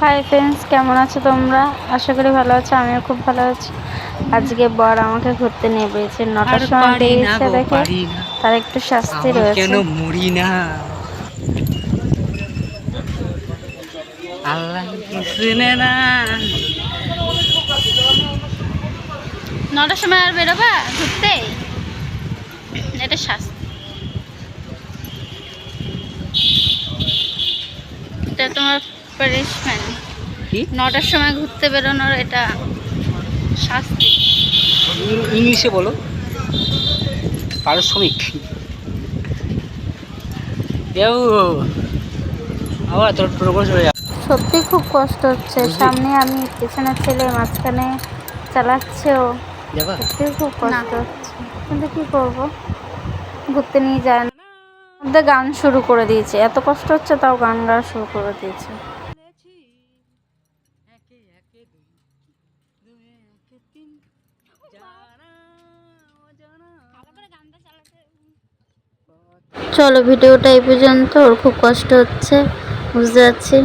Hi friends কেমন আছো তোমরা? আশা করি ভালো আছো আমিও খুব ভালো আছি। আজকে বর আমাকে ঘুরতে নিয়ে বেরিয়েছে নটার সময় বেরিয়েছে দেখে। তার একটু শাস্তি রয়েছে। কেন মরি না? আল্লাহ না। নটার সময় আর বেরোবা? ঘুরতে? এটা শাস্তি। এটা তোমার পানিশমেন্ট নটার সময় ঘুরতে বেরোনোর এটা শাস্তি। ইংলিশে বলো। পারিশ্রমিক আবার তোর চলে যা সত্যি খুব কষ্ট হচ্ছে। সামনে আমি পেছনে ছেলে মাঝখানে চালাচ্ছেও। সত্যি খুব কষ্ট হচ্ছে। কিন্তু কি করব? ঘুরতে নিয়ে যায় না। মধ্যে গান শুরু করে দিয়েছে। এত কষ্ট হচ্ছে তাও গান গাওয়া শুরু করে দিয়েছে। চলো ভিডিওটা এই পর্যন্ত। ওর খুব কষ্ট হচ্ছে বুঝতে পারছি।